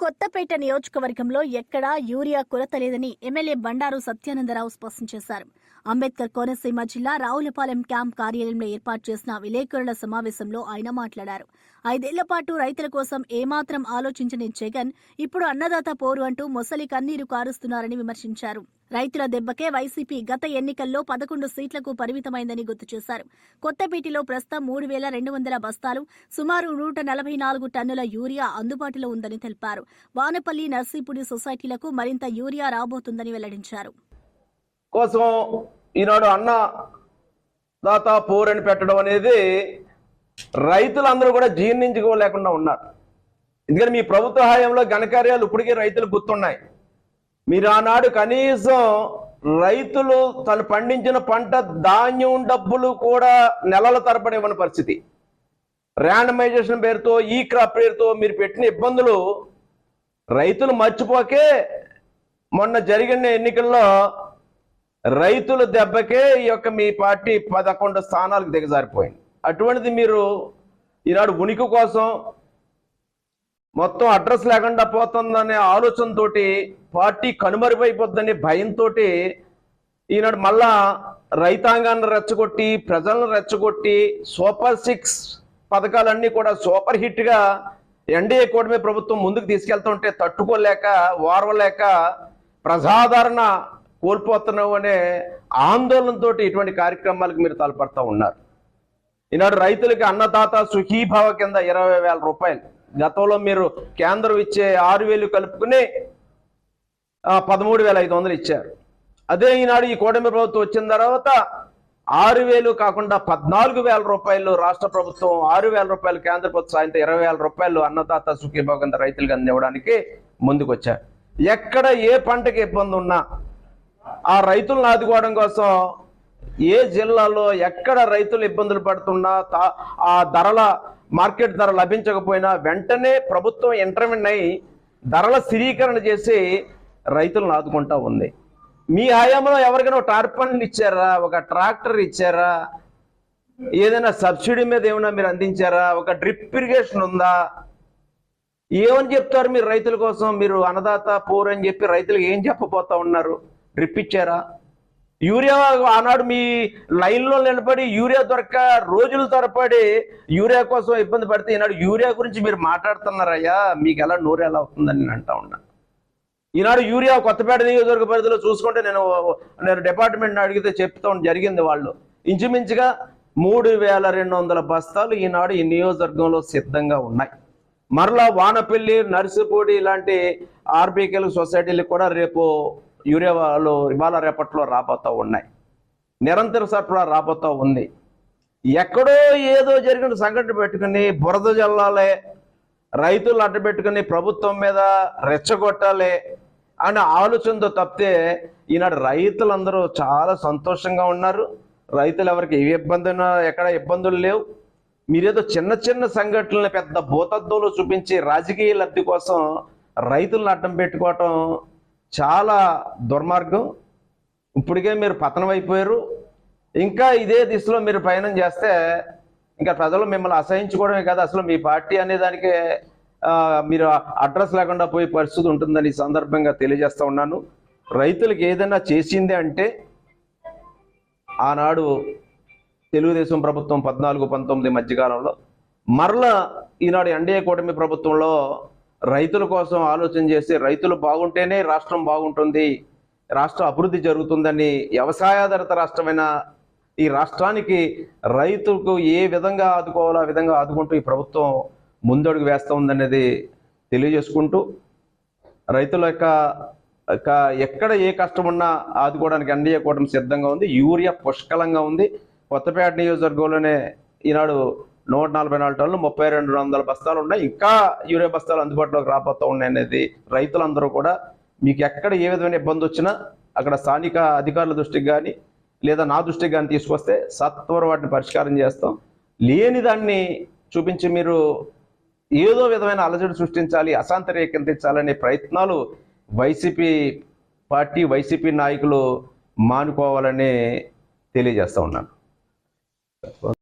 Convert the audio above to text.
కొత్తపేట నియోజకవర్గంలో ఎక్కడా యూరియా కొరత లేదని ఎమ్మెల్యే బండారు సత్యానందరావు స్పష్టం చేశారు. అంబేద్కర్ కోనసీమ జిల్లా రావులపాలెం క్యాంప్ కార్యాలయంలో ఏర్పాటు చేసిన విలేకరుల సమావేశంలో ఆయన మాట్లాడారు. ఐదేళ్ళ పాటు రైతుల కోసం ఏమాత్రం ఆలోచించని జగన్ ఇప్పుడు అన్నదాత పోరు అంటూ మొసలి కన్నీరు కారుస్తున్నారని విమర్శించారు. రైతుల దెబ్బకే వైసీపీ గత ఎన్నికల్లో పదకొండు సీట్లకు పరిమితమైందని గుర్తు చేశారు. కొత్తపేటలో ప్రస్తుతం మూడు వేల రెండు వందల బస్తాలు సుమారు నూట నలభై నాలుగు టన్నుల యూరియా అందుబాటులో ఉందని తెలిపారు. వానపల్లి నర్సీపుడి సొసైటీలకు మరింత యూరియా రాబోతుందని వెల్లడించారు. కోసం ఈనాడు అన్న దాత పోరని పెట్టడం అనేది రైతులందరూ కూడా జీర్ణించుకోలేకుండా ఉన్నారు. ఎందుకంటే మీ ప్రభుత్వ హయాంలో ఘనకార్యాలు ఇప్పటికీ రైతులు గుర్తున్నాయి. మీరు ఆనాడు కనీసం రైతులు తను పండించిన పంట ధాన్యం డబ్బులు కూడా నెలల తరబడి ఇవ్వని పరిస్థితి. ర్యాండమైజేషన్ పేరుతో ఈ క్రాప్ పేరుతో మీరు పెట్టిన ఇబ్బందులు రైతులు మర్చిపోకే మొన్న జరిగిన ఎన్నికల్లో రైతుల దెబ్బకే ఈ యొక్క మీ పార్టీ పదకొండు స్థానాలకు దిగజారిపోయింది. అటువంటిది మీరు ఈనాడు ఉనికి కోసం మొత్తం అడ్రస్ లేకుండా పోతుందనే ఆలోచనతో పార్టీ కనుమరుగైపోద్దని భయంతో ఈనాడు మళ్ళా రైతాంగాన్ని రెచ్చగొట్టి ప్రజలను రెచ్చగొట్టి సూపర్ సిక్స్ పథకాలన్నీ కూడా సూపర్ హిట్గా ఎన్డీఏ కూటమి ప్రభుత్వం ముందుకు తీసుకెళ్తుంటే తట్టుకోలేక ఓర్వలేక ప్రజాదరణ కోల్పోతున్నావు అనే ఆందోళనతో ఇటువంటి కార్యక్రమాలకు మీరు తలపడతా ఉన్నారు. ఈనాడు రైతులకి అన్నదాత సుఖీభావ కింద ఇరవై వేల రూపాయలు. గతంలో మీరు కేంద్రం ఇచ్చే ఆరు వేలు కలుపుకుని పదమూడు వేల ఐదు వందలు ఇచ్చారు. అదే ఈనాడు ఈ కూటమి ప్రభుత్వం వచ్చిన తర్వాత ఆరు వేలు కాకుండా పద్నాలుగు వేల రూపాయలు రాష్ట్ర ప్రభుత్వం ఆరు వేల రూపాయలు కేంద్ర ప్రభుత్వం సాయంత్రం ఇరవై వేల రూపాయలు అన్నదాత సుఖీభావ కింద రైతులకు అందివ్వడానికి ముందుకొచ్చారు. ఎక్కడ ఏ పంటకి ఇబ్బంది ఉన్నా ఆ రైతులను ఆదుకోవడం కోసం ఏ జిల్లాలో ఎక్కడ రైతులు ఇబ్బందులు పడుతున్నా ఆ ధరల మార్కెట్ ధర లభించకపోయినా వెంటనే ప్రభుత్వం ఇంటర్వెన్ అయి ధరల స్థిరీకరణ చేసి రైతులను ఆదుకుంటా ఉంది. మీ హయాంలో ఎవరికైనా ఒక టార్పన్లు ఇచ్చారా? ఒక ట్రాక్టర్ ఇచ్చారా? ఏదైనా సబ్సిడీ మీద ఏమైనా మీరు అందించారా? ఒక డ్రిప్ ఇరిగేషన్ ఉందా? ఏమని చెప్తారు మీరు రైతుల కోసం? మీరు అన్నదాత పూర్ అని చెప్పి రైతులకు ఏం చెప్పబోతా ఉన్నారు? డ్రిప్ ఇచ్చారా? యూరియా ఆనాడు మీ లైన్లో నిలబడి యూరియా దొరక రోజుల తరబడి యూరియా కోసం ఇబ్బంది పడితే ఈనాడు యూరియా గురించి మీరు మాట్లాడుతున్నారయ్యా మీకు ఎలా నోరు ఎలా అవుతుందని నేను అంటా ఉన్నా. ఈనాడు యూరియా కొత్తపేట నియోజకవర్గ పరిధిలో చూసుకుంటే నేను నేను డిపార్ట్మెంట్ అడిగితే చెప్తా జరిగింది వాళ్ళు. ఇంచుమించుగా మూడు వేల రెండు వందల బస్తాలు ఈనాడు ఈ నియోజకవర్గంలో సిద్ధంగా ఉన్నాయి. మరలా వానపల్లి నర్సిపూడి ఇలాంటి ఆర్బీకేలు సొసైటీలకు కూడా రేపు యూరియా ఇవాళ రేపట్లో రాబోతూ ఉన్నాయి. నిరంతర సరఫరా రాబోతూ ఉంది. ఎక్కడో ఏదో జరిగిన సంఘటన పెట్టుకుని బురద జల్లాలే రైతులు అడ్డబెట్టుకుని ప్రభుత్వం మీద రెచ్చగొట్టాలి అనే ఆలోచనతో తప్పితే ఈనాడు రైతులందరూ చాలా సంతోషంగా ఉన్నారు. రైతులు ఎవరికి ఏ ఇబ్బంది ఎక్కడ ఇబ్బందులు లేవు. మీరేదో చిన్న చిన్న సంఘటనలు పెద్ద భూతత్వంలో చూపించి రాజకీయ లబ్ధి కోసం రైతులను అడ్డం పెట్టుకోవటం చాలా దుర్మార్గం. ఇప్పటికే మీరు పతనం అయిపోయారు. ఇంకా ఇదే దిశలో మీరు పయనం చేస్తే ఇంకా ప్రజలు మిమ్మల్ని అసహించుకోవడమే కాదు. అసలు మీ పార్టీ అనే దానికి మీరు అడ్రస్ లేకుండా పోయే పరిస్థితి ఉంటుందని ఈ సందర్భంగా తెలియజేస్తూ ఉన్నాను. రైతులకు ఏదైనా చేసింది అంటే ఆనాడు తెలుగుదేశం ప్రభుత్వం పద్నాలుగు పంతొమ్మిది మధ్యకాలంలో మరలా ఈనాడు ఎన్డీఏ కూటమి ప్రభుత్వంలో రైతుల కోసం ఆలోచన చేసి రైతులు బాగుంటేనే రాష్ట్రం బాగుంటుంది రాష్ట్ర అభివృద్ధి జరుగుతుందని వ్యవసాయాధారిత రాష్ట్రమైన ఈ రాష్ట్రానికి రైతులకు ఏ విధంగా ఆదుకోవాలో ఆ విధంగా ఆదుకుంటూ ఈ ప్రభుత్వం ముందడుగు వేస్తూ ఉందనేది తెలియజేసుకుంటూ రైతుల యొక్క ఎక్కడ ఏ కష్టం ఉన్నా ఆదుకోవడానికి ఎన్డీఏ కూటమి సిద్ధంగా ఉంది. యూరియా పుష్కలంగా ఉంది. కొత్తపేట నియోజకవర్గంలోనే ఈనాడు నూట నలభై నాలుగు టన్నులు ముప్పై రెండు వందల బస్తాలు ఉన్నాయి. ఇంకా యూరియా బస్తాలు అందుబాటులోకి రాబోతూ ఉన్నాయి అనేది రైతులందరూ కూడా మీకు ఎక్కడ ఏ విధమైన ఇబ్బంది వచ్చినా అక్కడ స్థానిక అధికారుల దృష్టికి కానీ లేదా నా దృష్టికి కానీ తీసుకొస్తే సత్వర వాటిని పరిష్కారం చేస్తాం. లేని దాన్ని చూపించి మీరు ఏదో విధమైన అలజడి సృష్టించాలి అశాంతి రేకెత్తించాలనే ప్రయత్నాలు వైసీపీ పార్టీ వైసీపీ నాయకులు మానుకోవాలని తెలియజేస్తా ఉన్నాను.